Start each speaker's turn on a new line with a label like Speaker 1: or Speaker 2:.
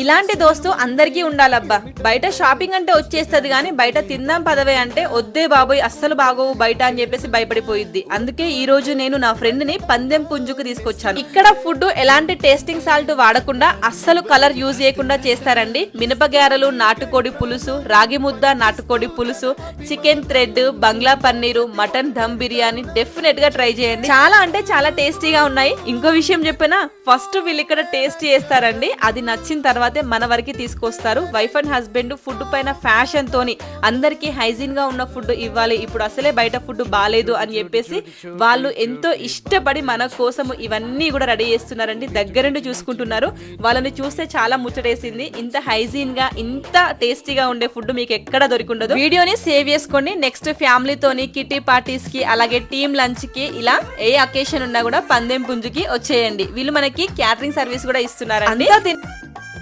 Speaker 1: ఇలాంటి దోస్తు అందరికీ ఉండాలబ్బా. బయట షాపింగ్ అంటే వచ్చేస్తుంది కానీ బయట తిందాం పదవే అంటే వద్దే బాబోయ్ అస్సలు బాగోవు బయట అని చెప్పేసి భయపడిపోయిద్ది. అందుకే ఈ రోజు నేను నా ఫ్రెండ్ని పందెం పుంజుకు తీసుకొచ్చాను. ఇక్కడ ఫుడ్ ఎలాంటి టేస్టింగ్ సాల్ట్ వాడకుండా అస్సలు కలర్ యూజ్ చేయకుండా చేస్తారండి. మినపగారలు నాటుకోడి పులుసు రాగి ముద్ద నాటుకోడి పులుసు చికెన్ థ్రెడ్ బంగ్లా పన్నీరు మటన్ దమ్ బిర్యానీ డెఫినెట్గా ట్రై చేయండి. చాలా అంటే చాలా టేస్టీగా ఉన్నాయి. ఇంకో విషయం చెప్పినా ఫస్ట్ వీళ్ళు ఇక్కడ టేస్ట్ చేస్తారండి. అది నచ్చిన తర్వాత మన వరకు తీసుకొస్తారు. వైఫ్ అండ్ హస్బెండ్ ఫుడ్ పైన ఫ్యాషన్ తోని అందరికీ హైజీన్గా ఉన్న ఫుడ్ ఇవ్వాలి. ఇప్పుడు అసలే బయట ఫుడ్ బాగాలేదు అని చెప్పేసి వాళ్ళు ఎంతో ఇష్టపడి మన కోసం ఇవన్నీ కూడా రెడీ చేస్తున్నారండి. దగ్గరుండి చూసుకుంటున్నారు. వాళ్ళని చూస్తే చాలా ముచ్చటేసింది. ఇంత హైజీన్గా ఇంత టేస్టీగా ఉండే ఫుడ్ మీకు ఎక్కడ దొరికిండదు. వీడియోని సేవ్ చేసుకోండి. నెక్స్ట్ ఫ్యామిలీతోని కిటీ పార్టీస్కి అలాగే టీమ్ లంచ్కి ఇలా ఏ అకేషన్ ఉన్నా కూడా పందెం పుంజుకి వచ్చేయండి. వీళ్ళు మనకి క్యాటరింగ్ సర్వీస్ కూడా ఇస్తున్నారండి.